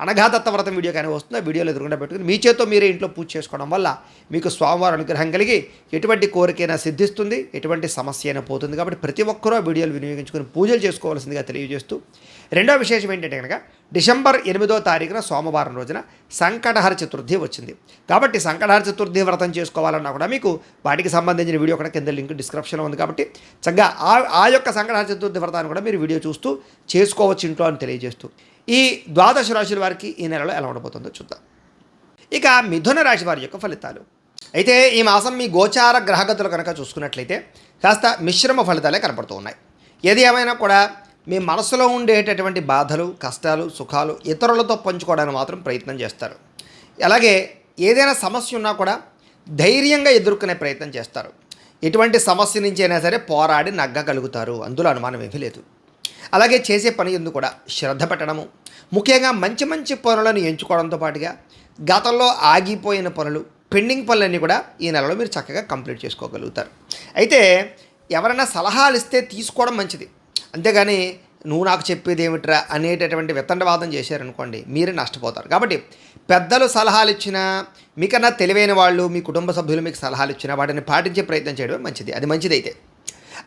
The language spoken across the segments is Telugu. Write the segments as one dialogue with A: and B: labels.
A: అనఘాదత్త వ్రతం వీడియో కానీ వస్తుందో వీడియోలు ఎదురుకుండా పెట్టుకుని మీ చేత్తో మీరే ఇంట్లో పూజ చేసుకోవడం వల్ల మీకు స్వామివారి అనుగ్రహం కలిగి ఎటువంటి కోరికైనా సిద్ధిస్తుంది ఎటువంటి సమస్య అయినా పోతుంది. కాబట్టి ప్రతి ఒక్కరూ ఆ వీడియోలు వినియోగించుకుని పూజలు చేసుకోవాల్సిందిగా తెలియజేస్తూ రెండో విశేషం ఏంటంటే కనుక డిసెంబర్ ఎనిమిదో తారీఖున సోమవారం రోజున సంకటహర చతుర్థి వచ్చింది. కాబట్టి సంకటహర చతుర్థి వ్రతం చేసుకోవాలన్నా కూడా మీకు వాటికి సంబంధించిన వీడియో కూడా కింద లింక్ డిస్క్రిప్షన్లో ఉంది కాబట్టి చక్కగా ఆ ఆ యొక్క సంకటహర చతుర్థి వ్రతాన్ని కూడా మీరు వీడియో చూస్తూ చేసుకోవచ్చు ఇంట్లో అని తెలియజేస్తూ. ఈ ద్వాదశ రాశుల వారికి ఈ నెలలో ఎలా ఉండబోతుందో చూద్దాం. ఇక మిథున రాశి వారి యొక్క ఫలితాలు. అయితే ఈ మాసం మీ గోచార గ్రహగతులు కనుక చూసుకున్నట్లయితే కాస్త మిశ్రమ ఫలితాలే కనపడుతూ ఉన్నాయి. ఏది ఏమైనా కూడా మీ మనసులో ఉండేటటువంటి బాధలు కష్టాలు సుఖాలు ఇతరులతో పంచుకోవడానికి మాత్రం ప్రయత్నం చేస్తారు. అలాగే ఏదైనా సమస్య ఉన్నా కూడా ధైర్యంగా ఎదుర్కొనే ప్రయత్నం చేస్తారు. ఎటువంటి సమస్య నుంచి అయినా సరే పోరాడి నగ్గగలుగుతారు. అందులో అనుమానం ఏమీ లేదు. అలాగే చేసే పని ఎందుకు కూడా శ్రద్ధ పెట్టడము. ముఖ్యంగా మంచి మంచి పనులను ఎంచుకోవడంతో పాటుగా గతంలో ఆగిపోయిన పనులు పెండింగ్ పనులన్నీ కూడా ఈ నెలలో మీరు చక్కగా కంప్లీట్ చేసుకోగలుగుతారు. అయితే ఎవరైనా సలహాలు ఇస్తే తీసుకోవడం మంచిది. అంతేగాని నువ్వు నాకు చెప్పేది ఏమిట్రా అనేటటువంటి వితండవాదం చేశారనుకోండి మీరే నష్టపోతారు. కాబట్టి పెద్దలు సలహాలు ఇచ్చినా మీకన్నా తెలివైన వాళ్ళు మీ కుటుంబ సభ్యులు మీకు సలహాలు ఇచ్చినా వాటిని పాటించే ప్రయత్నం చేయడమే మంచిది. అది మంచిదైతే.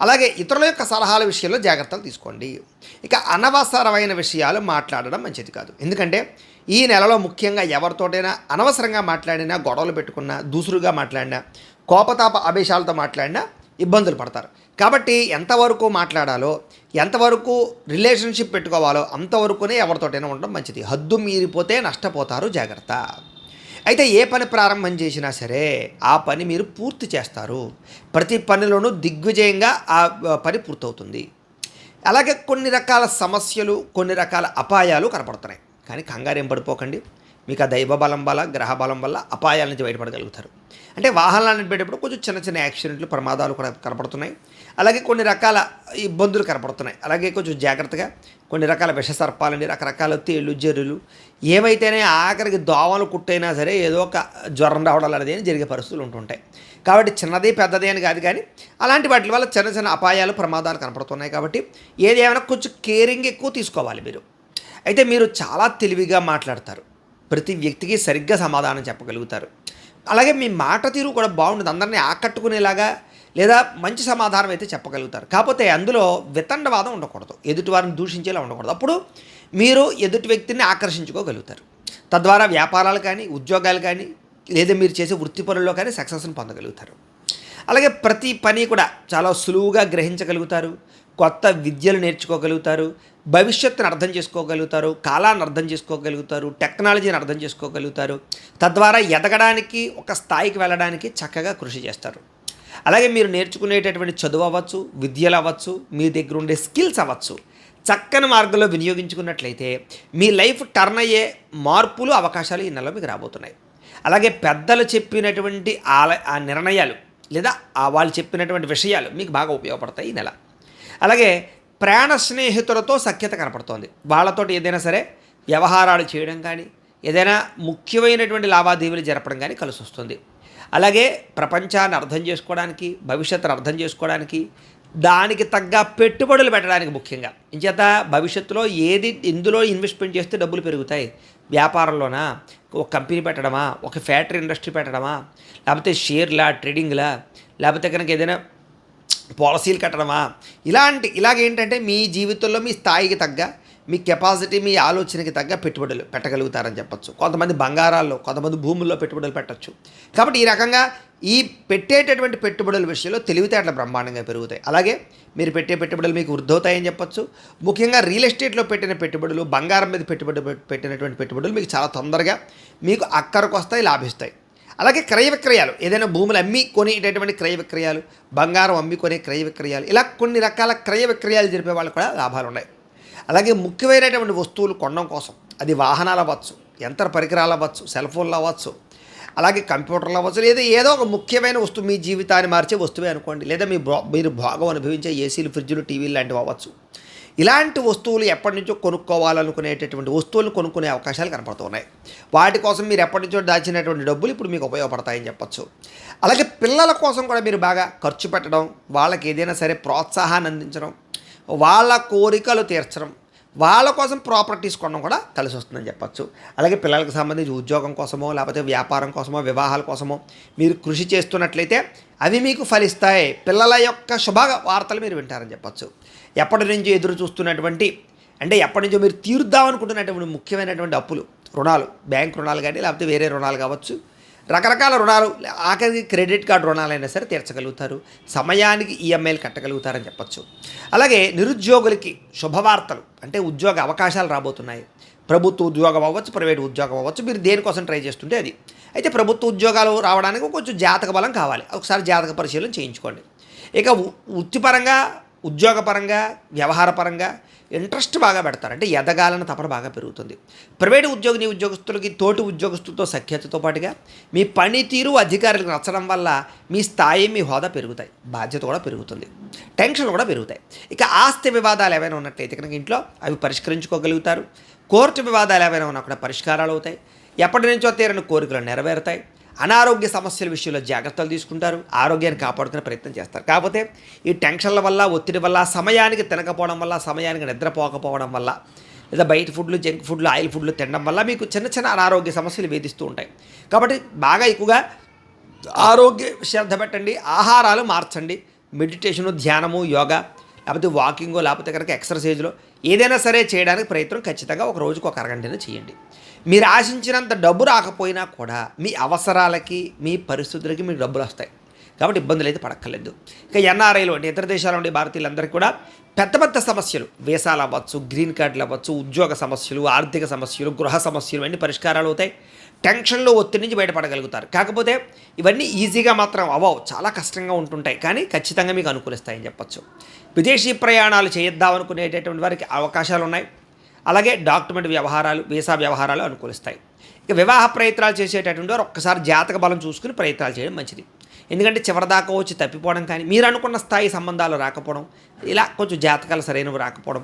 A: అలాగే ఇతరుల యొక్క సలహాల విషయంలో జాగ్రత్తలు తీసుకోండి. ఇక అనవసరమైన విషయాలు మాట్లాడడం మంచిది కాదు. ఎందుకంటే ఈ నెలలో ముఖ్యంగా ఎవరితోటైనా అనవసరంగా మాట్లాడినా గొడవలు పెట్టుకున్నా దూసురుగా మాట్లాడినా కోపతాప ఆవేశాలతో మాట్లాడినా ఇబ్బందులు పడతారు. కాబట్టి ఎంతవరకు మాట్లాడాలో ఎంతవరకు రిలేషన్షిప్ పెట్టుకోవాలో అంతవరకునే ఎవరితోటైనా ఉండడం మంచిది. హద్దు మీరిపోతే నష్టపోతారు జాగ్రత్త. అయితే ఏ పని ప్రారంభం చేసినా సరే ఆ పని మీరు పూర్తి చేస్తారు. ప్రతి పనిలోనూ దిగ్విజయంగా ఆ పని పూర్తవుతుంది. అలాగే కొన్ని రకాల సమస్యలు కొన్ని రకాల అపాయాలు కనపడుతున్నాయి. కానీ కంగారేం పడిపోకండి. మీకు ఆ దైవ బలం వల్ల గ్రహ బలం వల్ల అపాయాల నుంచి బయటపడగలుగుతారు. అంటే వాహనాలు నడిపేటప్పుడు కొంచెం చిన్న చిన్న యాక్సిడెంట్లు ప్రమాదాలు కూడా కనపడుతున్నాయి. అలాగే కొన్ని రకాల ఇబ్బందులు కనపడుతున్నాయి. అలాగే కొంచెం జాగ్రత్తగా కొన్ని రకాల విష సర్పాలని రకరకాల తేళ్ళు జర్రులు ఏమైతేనే ఆఖరికి దోమలు కుట్టైనా సరే ఏదో ఒక జ్వరం రావడం అనేది జరిగే పరిస్థితులు ఉంటుంటాయి కాబట్టి చిన్నది పెద్దది అని కాదు కానీ అలాంటి వాటి వల్ల చిన్న చిన్న అపాయాలు ప్రమాదాలు కనపడుతున్నాయి కాబట్టి ఏది ఏమైనా కొంచెం కేరింగ్ ఎక్కువ తీసుకోవాలి మీరు. అయితే మీరు చాలా తెలివిగా మాట్లాడతారు. ప్రతి వ్యక్తికి సరిగ్గా సమాధానం చెప్పగలుగుతారు. అలాగే మీ మాట తీరు కూడా బాగుంటుంది. అందరినీ ఆకట్టుకునేలాగా లేదా మంచి సమాధానం అయితే చెప్పగలుగుతారు. కాకపోతే అందులో వితండవాదం ఉండకూడదు. ఎదుటి వారిని దూషించేలా ఉండకూడదు. అప్పుడు మీరు ఎదుటి వ్యక్తిని ఆకర్షించుకోగలుగుతారు. తద్వారా వ్యాపారాలు కానీ ఉద్యోగాలు కానీ లేదా మీరు చేసే వృత్తి పనుల్లో కానీ సక్సెస్ని పొందగలుగుతారు. అలాగే ప్రతి పని కూడా చాలా సులువుగా గ్రహించగలుగుతారు. కొత్త విద్యలు నేర్చుకోగలుగుతారు. భవిష్యత్తును అర్థం చేసుకోగలుగుతారు కాలాన్ని అర్థం చేసుకోగలుగుతారు టెక్నాలజీని అర్థం చేసుకోగలుగుతారు. తద్వారా ఎదగడానికి ఒక స్థాయికి వెళ్ళడానికి చక్కగా కృషి చేస్తారు. అలాగే మీరు నేర్చుకునేటటువంటి చదువు అవ్వచ్చు విద్యలు అవ్వచ్చు మీ దగ్గర ఉండే స్కిల్స్ అవ్వచ్చు. చక్కని మార్గంలో వినియోగించుకున్నట్లయితే మీ లైఫ్ టర్న్ అయ్యే మార్పులు అవకాశాలు ఈ నెలలో మీకు రాబోతున్నాయి. అలాగే పెద్దలు చెప్పినటువంటి ఆ నిర్ణయాలు లేదా ఆ వాళ్ళు చెప్పినటువంటి విషయాలు మీకు బాగా ఉపయోగపడతాయి ఈ నెల. అలాగే ప్రాణ స్నేహితులతో సఖ్యత కనపడుతోంది. వాళ్ళతోటి ఏదైనా సరే వ్యవహారాలు చేయడం కానీ ఏదైనా ముఖ్యమైనటువంటి లావాదేవీలు జరపడం కానీ కలిసి వస్తుంది అలాగే ప్రపంచాన్ని అర్థం చేసుకోవడానికి భవిష్యత్తును అర్థం చేసుకోవడానికి దానికి తగ్గ పెట్టుబడులు పెట్టడానికి ముఖ్యంగా. ఇంచేత భవిష్యత్తులో ఏది ఎందులో ఇన్వెస్ట్మెంట్ చేస్తే డబ్బులు పెరుగుతాయి. వ్యాపారంలోనా? ఒక కంపెనీ పెట్టడమా? ఒక ఫ్యాక్టరీ ఇండస్ట్రీ పెట్టడమా? లేకపోతే షేర్లా ట్రేడింగ్లా? లేకపోతే కనుక ఏదైనా పాలసీలు కట్టడమా? ఇలాంటి ఇలాగేంటంటే మీ జీవితంలో మీ స్థాయికి తగ్గ మీ కెపాసిటీ మీ ఆలోచనకి తగ్గ పెట్టుబడులు పెట్టగలుగుతారని చెప్పొచ్చు. కొంతమంది బంగారాల్లో కొంతమంది భూముల్లో పెట్టుబడులు పెట్టచ్చు. కాబట్టి ఈ రకంగా ఈ పెట్టేటటువంటి పెట్టుబడుల విషయంలో తెలివితేటలు బ్రహ్మాండంగా పెరుగుతాయి. అలాగే మీరు పెట్టే పెట్టుబడులు మీకు వృద్ధవుతాయని చెప్పొచ్చు. ముఖ్యంగా రియల్ ఎస్టేట్లో పెట్టిన పెట్టుబడులు బంగారం మీద పెట్టుబడి పెట్టినటువంటి పెట్టుబడులు మీకు చాలా తొందరగా మీకు అక్కరకు వస్తాయి లాభిస్తాయి. అలాగే క్రయ విక్రయాలు. ఏదైనా భూములు అమ్మి కొనేటటువంటి క్రయ విక్రయాలు బంగారం అమ్మి కొనే క్రయ విక్రయాలు ఇలా కొన్ని రకాల క్రయ విక్రయాలు జరిపే వాళ్ళు కూడా లాభాలు ఉన్నాయి అలాగే ముఖ్యమైనటువంటి వస్తువులు కొనడం కోసం. అది వాహనాలు అవ్వచ్చు యంత్ర పరికరాలు అవ్వచ్చు సెల్ ఫోన్లు అవ్వచ్చు అలాగే కంప్యూటర్లు అవ్వచ్చు లేదా ఏదో ఒక ముఖ్యమైన వస్తువు మీ జీవితాన్ని మార్చే వస్తువే అనుకోండి. లేదా మీ మీరు భోగం అనుభవించే ఏసీలు ఫ్రిడ్జ్లు టీవీలు లాంటివి అవ్వచ్చు. ఇలాంటి వస్తువులు ఎప్పటి నుంచో కొనుక్కోవాలనుకునేటటువంటి వస్తువులు కొనుక్కునే అవకాశాలు కనపడుతున్నాయి. వాటి కోసం మీరు ఎప్పటి నుంచో దాచినటువంటి డబ్బులు ఇప్పుడు మీకు ఉపయోగపడతాయని చెప్పచ్చు. అలాగే పిల్లల కోసం కూడా మీరు బాగా ఖర్చు పెట్టడం వాళ్ళకి ఏదైనా సరే ప్రోత్సాహాన్ని అందించడం వాళ్ళ కోరికలు తీర్చడం వాళ్ళ కోసం ప్రాపర్టీస్ కొనడం కూడా కలిసి వస్తుందని చెప్పచ్చు. అలాగే పిల్లలకు సంబంధించి ఉద్యోగం కోసమో లేకపోతే వ్యాపారం కోసమో వివాహాల కోసమో మీరు కృషి చేస్తున్నట్లయితే అవి మీకు ఫలిస్తాయి. పిల్లల యొక్క శుభ వార్తలు మీరు వింటారని చెప్పచ్చు. ఎప్పటి నుంచి ఎదురు చూస్తున్నటువంటి అంటే ఎప్పటి నుంచో మీరు తీరుద్దాం అనుకుంటున్నటువంటి ముఖ్యమైనటువంటి అప్పులు రుణాలు బ్యాంక్ రుణాలు కానీ లేకపోతే వేరే రుణాలు కావచ్చు. రకరకాల రుణాలు ఆఖరికి క్రెడిట్ కార్డు రుణాలైనా సరే తీర్చగలుగుతారు. సమయానికి ఈఎంఐలు కట్టగలుగుతారని చెప్పచ్చు. అలాగే నిరుద్యోగులకి శుభవార్తలు అంటే ఉద్యోగ అవకాశాలు రాబోతున్నాయి. ప్రభుత్వ ఉద్యోగం అవ్వచ్చు ప్రైవేట్ ఉద్యోగం అవ్వచ్చు మీరు దేనికోసం ట్రై చేస్తుంటే అది. అయితే ప్రభుత్వ ఉద్యోగాలు రావడానికి కొంచెం జాతక బలం కావాలి. ఒకసారి జాతక పరిశీలన చేయించుకోండి. ఇక వృత్తిపరంగా ఉద్యోగపరంగా వ్యవహారపరంగా ఇంట్రెస్ట్ బాగా పెడతారు. అంటే ఎదగాలన్న తపన బాగా పెరుగుతుంది. ప్రైవేట్ ఉద్యోగిని ఉద్యోగస్తులకి తోటి ఉద్యోగస్తులతో సఖ్యతతో పాటుగా మీ పనితీరు అధికారులకు నచ్చడం వల్ల మీ స్థాయి మీ హోదా పెరుగుతాయి. బాధ్యత కూడా పెరుగుతుంది. టెన్షన్ కూడా పెరుగుతాయి. ఇక ఆస్తి వివాదాలు ఏమైనా ఉన్నట్లయితే కనుక ఇంట్లో అవి పరిష్కరించుకోగలుగుతారు. కోర్టు వివాదాలు ఏమైనా ఉన్నా కూడా పరిష్కారాలు అవుతాయి. ఎప్పటి నుంచో తీరని కోరికలు నెరవేరుతాయి. అనారోగ్య సమస్యల విషయంలో జాగ్రత్తలు తీసుకుంటారు ఆరోగ్యాన్ని కాపాడుకునే ప్రయత్నం చేస్తారు. కాకపోతే ఈ టెన్షన్ల వల్ల ఒత్తిడి వల్ల సమయానికి తినకపోవడం వల్ల సమయానికి నిద్రపోకపోవడం వల్ల లేదా బయట ఫుడ్లు జంక్ ఫుడ్లు ఆయిల్ ఫుడ్లు తినడం వల్ల మీకు చిన్న చిన్న అనారోగ్య సమస్యలు వేధిస్తూ ఉంటాయి. కాబట్టి బాగా ఎక్కువగా ఆరోగ్య శ్రద్ధ పెట్టండి ఆహారాలు మార్చండి. మెడిటేషను ధ్యానము యోగా లేకపోతే వాకింగ్ లేకపోతే కనుక ఎక్సర్సైజ్లో ఏదైనా సరే చేయడానికి ప్రయత్నం ఖచ్చితంగా ఒక రోజుకు ఒక అరగంటనే చేయండి. మీరు ఆశించినంత డబ్బు రాకపోయినా కూడా మీ అవసరాలకి మీ పరిస్థితులకి మీకు డబ్బులు వస్తాయి. కాబట్టి ఇబ్బందులు అయితే పడక్కర్లేదు. ఇక ఎన్ఆర్ఐలు అంటే ఇతర దేశాల నుండి భారతీయులందరికీ కూడా పెద్ద పెద్ద సమస్యలు. వీసాలు అవ్వచ్చు గ్రీన్ కార్డులు అవ్వచ్చు ఉద్యోగ సమస్యలు ఆర్థిక సమస్యలు గృహ సమస్యలు అన్ని పరిష్కారాలు అవుతాయి. టెన్షన్లో ఒత్తిడి నుంచి బయటపడగలుగుతారు. కాకపోతే ఇవన్నీ ఈజీగా మాత్రం అవ్వవు. చాలా కష్టంగా ఉంటుంటాయి. కానీ ఖచ్చితంగా మీకు అనుకూలిస్తాయని చెప్పచ్చు. విదేశీ ప్రయాణాలు చేద్దాం అనుకునేటటువంటి వారికి అవకాశాలు ఉన్నాయి. అలాగే డాక్యుమెంట్ వ్యవహారాలు వీసా వ్యవహారాలు అనుకూలిస్తాయి. ఇక వివాహ ప్రయత్నాలు చేసేటటువంటి వారు ఒక్కసారి జాతక బలం చూసుకుని ప్రయత్నాలు చేయడం మంచిది. ఎందుకంటే చివరిదాకా వచ్చి తప్పిపోవడం కానీ మీరు అనుకున్న స్థాయి సంబంధాలు రాకపోవడం ఇలా కొంచెం జాతకాలు సరైనవి రాకపోవడం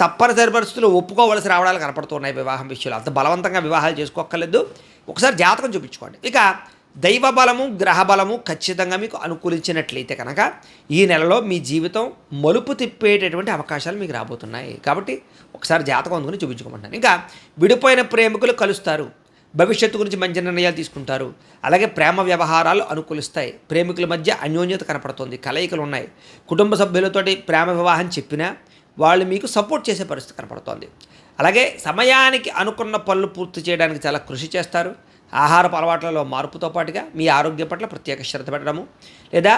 A: తప్పనిసరి పరిస్థితుల్లో ఒప్పుకోవలసి రావడాలు కనపడుతున్నాయి వివాహం విషయంలో. అంత బలవంతంగా వివాహాలు చేసుకోక్కర్లేదు. ఒకసారి జాతకం చూపించుకోండి. ఇక దైవ బలము గ్రహ బలము ఖచ్చితంగా మీకు అనుకూలించినట్లయితే కనుక ఈ నెలలో మీ జీవితం మలుపు తిప్పేటటువంటి అవకాశాలు మీకు రాబోతున్నాయి. కాబట్టి ఒకసారి జాతకం అందుకుని చూపించుకోమంటాను ఇంకా విడిపోయిన ప్రేమికులు కలుస్తారు. భవిష్యత్తు గురించి మంచి నిర్ణయాలు తీసుకుంటారు. అలాగే ప్రేమ వ్యవహారాలు అనుకూలిస్తాయి. ప్రేమికుల మధ్య అన్యోన్యత కనపడుతుంది. కలయికలు ఉన్నాయి. కుటుంబ సభ్యులతోటి ప్రేమ వివాహం చెప్పినా వాళ్ళు మీకు సపోర్ట్ చేసే పరిస్థితి కనపడుతోంది. అలాగే సమయానికి అనుకున్న పనులు పూర్తి చేయడానికి చాలా కృషి చేస్తారు. ఆహారపు అలవాట్లలో మార్పుతో పాటుగా మీ ఆరోగ్యం పట్ల ప్రత్యేక శ్రద్ధ పెట్టడము లేదా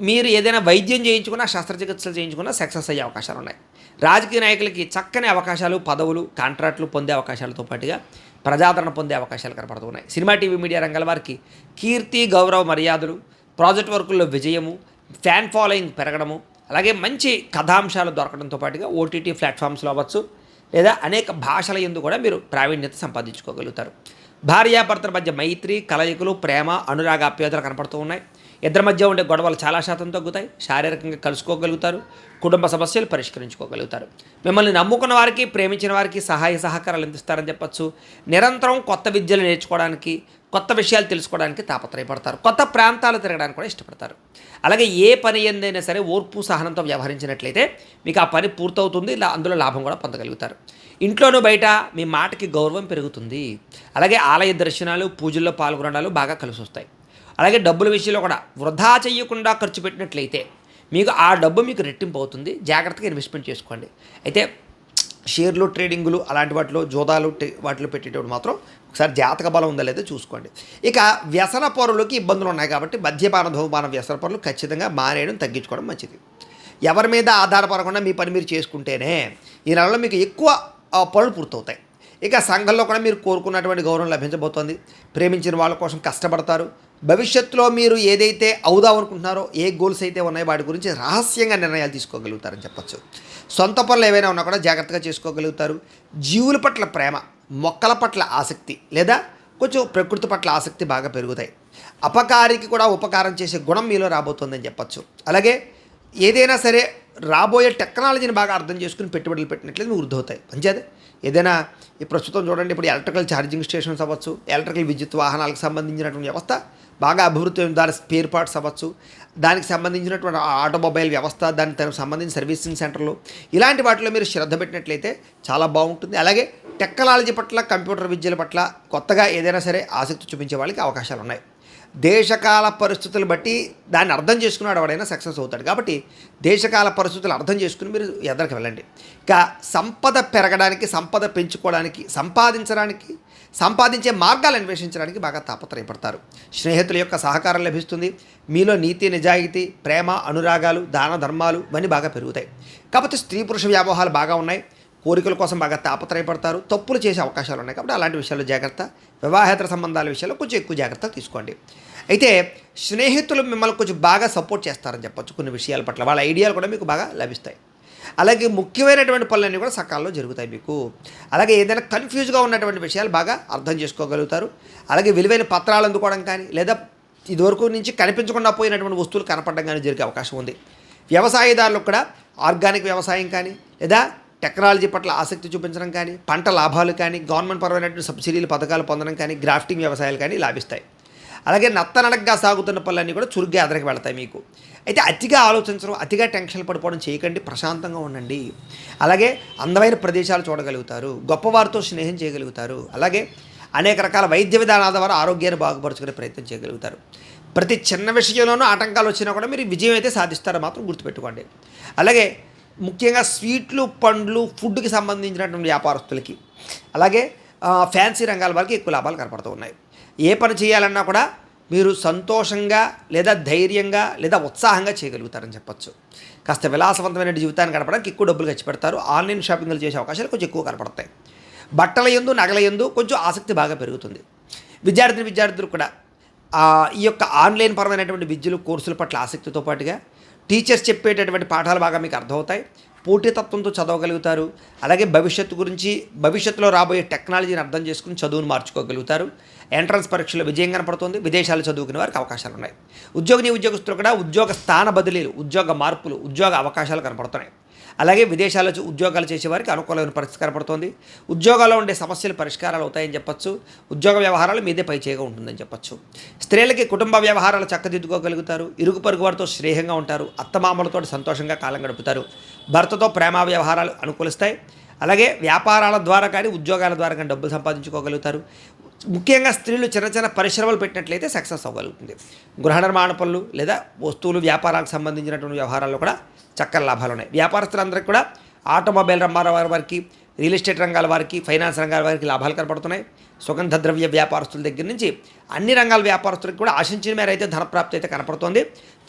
A: మీరు ఏదైనా వైద్యం చేయించుకున్నా శస్త్రచికిత్సలు చేయించుకున్నా సక్సెస్ అయ్యే అవకాశాలు ఉన్నాయి. రాజకీయ నాయకులకి చక్కని అవకాశాలు పదవులు కాంట్రాక్టులు పొందే అవకాశాలతో పాటుగా ప్రజాదరణ పొందే అవకాశాలు కనపడుతున్నాయి. సినిమా టీవీ మీడియా రంగాల వారికి కీర్తి గౌరవ మర్యాదలు ప్రాజెక్ట్ వర్కుల్లో విజయము ఫ్యాన్ ఫాలోయింగ్ పెరగడము అలాగే మంచి కథాంశాలు దొరకడంతో పాటుగా ఓటీటీ ప్లాట్ఫామ్స్లో అవ్వచ్చు లేదా అనేక భాషల ఎందు కూడా మీరు ప్రావీణ్యత సంపాదించుకోగలుగుతారు. భార్యాభర్తల మధ్య మైత్రి కలయికలు ప్రేమ అనురాగ అప్యోధలు కనపడుతూ ఉన్నాయి. ఇద్దరి మధ్య ఉండే గొడవలు చాలా శాతం తగ్గుతాయి. శారీరకంగా కలుసుకోగలుగుతారు. కుటుంబ సమస్యలు పరిష్కరించుకోగలుగుతారు. మిమ్మల్ని నమ్ముకున్న వారికి ప్రేమించిన వారికి సహాయ సహకారాలు అందిస్తారని చెప్పచ్చు. నిరంతరం కొత్త విద్యలు నేర్చుకోవడానికి కొత్త విషయాలు తెలుసుకోవడానికి తాపత్రయపడతారు. కొత్త ప్రాంతాలు తిరగడానికి కూడా ఇష్టపడతారు. అలాగే ఏ పని ఎందైనా సరే ఓర్పు సహనంతో వ్యవహరించినట్లయితే మీకు ఆ పని పూర్తవుతుంది. ఇలా అందులో లాభం కూడా పొందగలుగుతారు. ఇంట్లోనూ బయట మీ మాటకి గౌరవం పెరుగుతుంది. అలాగే ఆలయ దర్శనాలు పూజల్లో పాల్గొనడాలు బాగా కలిసి వస్తాయి అలాగే డబ్బుల విషయంలో కూడా వృధా చేయకుండా ఖర్చు పెట్టినట్లయితే మీకు ఆ డబ్బు మీకు రెట్టింపు అవుతుంది. జాగ్రత్తగా ఇన్వెస్ట్మెంట్ చేసుకోండి. అయితే షేర్లు ట్రేడింగులు అలాంటి వాటిలో జోదాలు వాటిలో పెట్టేటప్పుడు మాత్రం ఒకసారి జాతక బలం ఉందా లేదో చూసుకోండి. ఇక వ్యసన పరులకి ఇబ్బందులు ఉన్నాయి కాబట్టి మద్యపాన ధూమపాన వ్యసన పొరలు ఖచ్చితంగా మానేయడం తగ్గించుకోవడం మంచిది. ఎవరి మీద ఆధారపడకుండా మీ పని మీరు చేసుకుంటేనే ఈ నెలలో మీకు ఎక్కువ పనులు పూర్తవుతాయి. ఇక సంఘంలో కూడా మీరు కోరుకున్నటువంటి గౌరవం లభించబోతోంది. ప్రేమించిన వాళ్ళ కోసం కష్టపడతారు. భవిష్యత్తులో మీరు ఏదైతే అవుదాం అనుకుంటున్నారో ఏ గోల్స్ అయితే ఉన్నాయో వాటి గురించి రహస్యంగా నిర్ణయాలు తీసుకోగలుగుతారని చెప్పచ్చు. సొంత పనులు ఏవైనా ఉన్నా కూడా జాగ్రత్తగా చేసుకోగలుగుతారు. జీవుల పట్ల ప్రేమ మొక్కల పట్ల ఆసక్తి లేదా కొంచెం ప్రకృతి పట్ల ఆసక్తి బాగా పెరుగుతాయి. అపకారికి కూడా ఉపకారం చేసే గుణం మీలో రాబోతుందని చెప్పచ్చు. అలాగే ఏదైనా సరే రాబోయే టెక్నాలజీని బాగా అర్థం చేసుకుని పెట్టుబడులు పెట్టినట్లయితే వృద్ధి అవుతాయి. మంచిదే ఏదైనా ఈ ప్రస్తుతం చూడండి ఇప్పుడు ఎలక్ట్రికల్ ఛార్జింగ్ స్టేషన్స్ అవ్వచ్చు ఎలక్ట్రికల్ విద్యుత్ వాహనాలకు సంబంధించినటువంటి వ్యవస్థ బాగా అభివృద్ధి అయిన దాని స్పేర్ పార్ట్స్ అవ్వచ్చు దానికి సంబంధించినటువంటి ఆటోమొబైల్ వ్యవస్థ దానికి తనకు సంబంధించిన సర్వీసింగ్ సెంటర్లు ఇలాంటి వాటిలో మీరు శ్రద్ధ పెట్టినట్లయితే చాలా బాగుంటుంది. అలాగే టెక్నాలజీ పట్ల కంప్యూటర్ విద్యల పట్ల కొత్తగా ఏదైనా సరే ఆసక్తి చూపించే వాళ్ళకి అవకాశాలు ఉన్నాయి. దేశకాల పరిస్థితులు బట్టి దాన్ని అర్థం చేసుకున్నాడు ఎవడైనా సక్సెస్ అవుతాడు. కాబట్టి దేశకాల పరిస్థితులు అర్థం చేసుకుని మీరు ఎదరికి వెళ్ళండి. ఇక సంపద పెరగడానికి సంపద పెంచుకోవడానికి సంపాదించడానికి సంపాదించే మార్గాలు అన్వేషించడానికి బాగా తాపత్రయపడతారు. స్నేహితుల యొక్క సహకారం లభిస్తుంది. మీలో నీతి నిజాయితీ ప్రేమ అనురాగాలు దాన ధర్మాలు ఇవన్నీ బాగా పెరుగుతాయి. కాకపోతే స్త్రీ పురుష వ్యామోహాలు బాగా ఉన్నాయి. కోరికల కోసం బాగా తాపత్రయపడతారు. తప్పులు చేసే అవకాశాలు ఉన్నాయి. కాబట్టి అలాంటి విషయాల్లో జాగ్రత్త. వివాహేతర సంబంధాల విషయాల్లో కొంచెం ఎక్కువ జాగ్రత్తలు తీసుకోండి. అయితే స్నేహితులు మిమ్మల్ని కొంచెం బాగా సపోర్ట్ చేస్తారని చెప్పొచ్చు కొన్ని విషయాల పట్ల. వాళ్ళ ఐడియాలు కూడా మీకు బాగా లభిస్తాయి. అలాగే ముఖ్యమైనటువంటి పనులన్నీ కూడా సకాలంలో జరుగుతాయి మీకు. అలాగే ఏదైనా కన్ఫ్యూజ్గా ఉన్నటువంటి విషయాలు బాగా అర్థం చేసుకోగలుగుతారు. అలాగే విలువైన పత్రాలు అందుకోవడం కానీ లేదా ఇదివరకు నుంచి కనిపించకుండా పోయినటువంటి వస్తువులు కనపడడం కానీ జరిగే అవకాశం ఉంది. వ్యవసాయదారులకు కూడా ఆర్గానిక్ వ్యవసాయం కానీ లేదా టెక్నాలజీ పట్ల ఆసక్తి చూపించడం కానీ పంట లాభాలు కానీ గవర్నమెంట్ పరమైనటువంటి సబ్సిడీలు పథకాలు పొందడం కానీ గ్రాఫ్టింగ్ వ్యవసాయాలు కానీ లాభిస్తాయి. అలాగే నత్తనడగ్గా సాగుతున్న పనులన్నీ కూడా చురుగ్గా ఎదరికి వెళ్తాయి మీకు. అయితే అతిగా ఆలోచించడం అతిగా టెన్షన్ పడిపోవడం చేయకండి ప్రశాంతంగా ఉండండి. అలాగే అందమైన ప్రదేశాలు చూడగలుగుతారు గొప్పవారితో స్నేహం చేయగలుగుతారు అలాగే అనేక రకాల వైద్య విధానాల ద్వారా ఆరోగ్యాన్ని బాగుపరచుకునే ప్రయత్నం చేయగలుగుతారు. ప్రతి చిన్న విషయంలోనూ ఆటంకాలు వచ్చినా కూడా మీరు విజయం అయితే సాధిస్తారో మాత్రం గుర్తుపెట్టుకోండి. అలాగే ముఖ్యంగా స్వీట్లు పండ్లు ఫుడ్కి సంబంధించినటువంటి వ్యాపారస్తులకి అలాగే ఫ్యాన్సీ రంగాల వారికి ఎక్కువ లాభాలు కనపడుతూ ఉన్నాయి. ఏ పని చేయాలన్నా కూడా మీరు సంతోషంగా లేదా ధైర్యంగా లేదా ఉత్సాహంగా చేయగలుగుతారని చెప్పచ్చు. కాస్త విలాసవంతమైన జీవితాన్ని గడపడానికి ఎక్కువ డబ్బులు ఖర్చు పెడతారు. ఆన్లైన్ షాపింగ్లు చేసే అవకాశాలు కొంచెం ఎక్కువ కనపడతాయి. బట్టల ఎందు నగల ఎందు కొంచెం ఆసక్తి బాగా పెరుగుతుంది. విద్యార్థిని విద్యార్థులు కూడా ఈ యొక్క ఆన్లైన్ పరమైనటువంటి విద్యలు కోర్సుల పట్ల ఆసక్తితో పాటుగా టీచర్స్ చెప్పేటటువంటి పాఠాలు బాగా మీకు అర్థమవుతాయి. పోటీతత్వంతో చదవగలుగుతారు. అలాగే భవిష్యత్తు గురించి భవిష్యత్తులో రాబోయే టెక్నాలజీని అర్థం చేసుకుని చదువును మార్చుకోగలుగుతారు. ఎంట్రన్స్ పరీక్షలు విజయం కనపడుతుంది. విదేశాలు చదువుకునే వారికి అవకాశాలు ఉన్నాయి. ఉద్యోగిని ఉద్యోగస్తులు కూడా ఉద్యోగ స్థాన బదిలీలు ఉద్యోగ మార్పులు ఉద్యోగ అవకాశాలు కనపడుతున్నాయి. అలాగే విదేశాల్లో ఉద్యోగాలు చేసేవారికి అనుకూలమైన పరిస్థితి కనపడుతోంది. ఉద్యోగాల్లో ఉండే సమస్యలు పరిష్కారాలు అవుతాయని చెప్పొచ్చు. ఉద్యోగ వ్యవహారాలు మీదే పై చేయగా ఉంటుందని చెప్పొచ్చు. స్త్రీలకి కుటుంబ వ్యవహారాలు చక్కదిద్దుకోగలుగుతారు. ఇరుగు పొరుగు వారితో శ్రేయంగా ఉంటారు. అత్తమామలతో సంతోషంగా కాలం గడుపుతారు. భర్తతో ప్రేమ వ్యవహారాలు అనుకూలిస్తాయి. అలాగే వ్యాపారాల ద్వారా కానీ ఉద్యోగాల ద్వారా కానీ డబ్బులు సంపాదించుకోగలుగుతారు. ముఖ్యంగా స్త్రీలు చిన్న చిన్న పరిశ్రమలు పెట్టినట్లయితే సక్సెస్ అవ్వగలుగుతుంది. గృహ నిర్మాణ పనులు లేదా వస్తువులు వ్యాపారాలకు సంబంధించినటువంటి వ్యవహారాల్లో కూడా చక్కని లాభాలు ఉన్నాయి. వ్యాపారస్తులందరికీ కూడా ఆటోమొబైల్ రంగాల వారి వారికి రియల్ ఎస్టేట్ రంగాల వారికి ఫైనాన్స్ రంగాల వారికి లాభాలు కనపడుతున్నాయి. సుగంధ ద్రవ్య వ్యాపారస్తుల దగ్గర నుంచి అన్ని రంగాల వ్యాపారస్తులకు కూడా ఆశించిన మేర అయితే ధనప్రాప్తి అయితే కనపడుతోంది.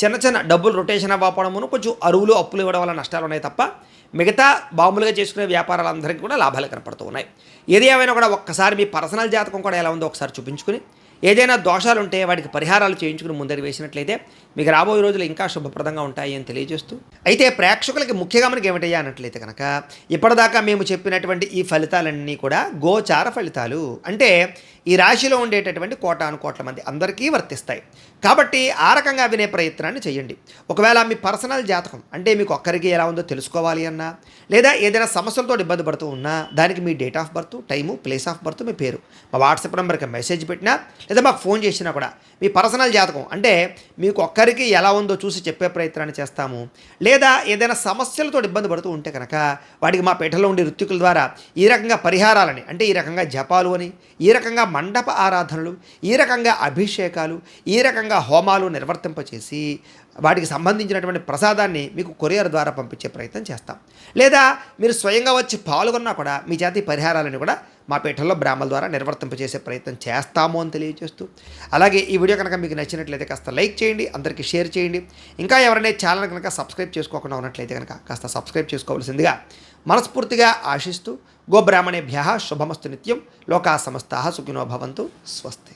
A: చిన్న చిన్న డబ్బులు రొటేషన్ అవ్వడమును కొంచెం అరువులు అప్పులు ఇవ్వడం వల్ల నష్టాలు ఉన్నాయి తప్ప మిగతా మామూలుగా చేసుకునే వ్యాపారాలందరికీ కూడా లాభాలు కనపడుతూ ఉన్నాయి. ఏది ఏమైనా కూడా ఒక్కసారి మీ పర్సనల్ జాతకం కూడా ఎలా ఉందో ఒకసారి చూపించుకుని ఏదైనా దోషాలు ఉంటే వాటికి పరిహారాలు చేయించుకుని ముందరి వేసినట్లయితే మీకు రాబోయే రోజులు ఇంకా శుభప్రదంగా ఉంటాయి అని తెలియజేస్తూ అయితే ప్రేక్షకులకి ముఖ్యంగా మనకి ఏమిటయ్యా అన్నట్లయితే కనుక ఇప్పటిదాకా మేము చెప్పినటువంటి ఈ ఫలితాలన్నీ కూడా గోచార ఫలితాలు. అంటే ఈ రాశిలో ఉండేటటువంటి కోటాను కోట్ల మంది అందరికీ వర్తిస్తాయి. కాబట్టి ఆ రకంగా వినే ప్రయత్నాన్ని చేయండి. ఒకవేళ మీ పర్సనల్ జాతకం అంటే మీకు ఒక్కరికి ఎలా ఉందో తెలుసుకోవాలి అన్నా లేదా ఏదైనా సమస్యలతో ఇబ్బంది పడుతూ ఉన్నా దానికి మీ date of birth time place of birth మీ పేరు. మా వాట్సాప్ నెంబర్కి మెసేజ్ పెట్టినా లేదా మాకు ఫోన్ చేసినా కూడా మీ పర్సనల్ జాతకం అంటే మీకు ఒక్కరికి ఎలా ఉందో చూసి చెప్పే ప్రయత్నాన్ని చేస్తాము. లేదా ఏదైనా సమస్యలతో ఇబ్బంది పడుతూ ఉంటే కనుక వాటికి మా పీఠలో ఉండే ఋత్వికుల ద్వారా ఈ రకంగా పరిహారాలని అంటే ఈ రకంగా జపాలు అని ఈ రకంగా మండప ఆరాధనలు ఈ రకంగా అభిషేకాలు ఈ రకంగా హోమాలు నిర్వర్తింపచేసి వాటికి సంబంధించినటువంటి ప్రసాదాన్ని మీకు కొరియర్ ద్వారా పంపించే ప్రయత్నం చేస్తాం. లేదా మీరు స్వయంగా వచ్చి పాల్గొన్నా కూడా మీ జాతి పరిహారాలను కూడా మా పీఠంలో బ్రాహ్మల ద్వారా నిర్వర్తింపజేసే ప్రయత్నం చేస్తాము అని తెలియజేస్తూ అలాగే ఈ వీడియో కనుక మీకు నచ్చినట్లయితే కాస్త లైక్ చేయండి అందరికీ షేర్ చేయండి. ఇంకా ఎవరైనా ఛానల్ కనుక సబ్స్క్రైబ్ చేసుకోకుండా ఉన్నట్లయితే కనుక కాస్త సబ్స్క్రైబ్ చేసుకోవాల్సిందిగా మనస్ఫూర్తిగా ఆశిస్తూ గోబ్రాహ్మణేభ్య శుభమస్తు నిత్యం లోకా సమస్తా సుఖినో భవంతు స్వస్తి.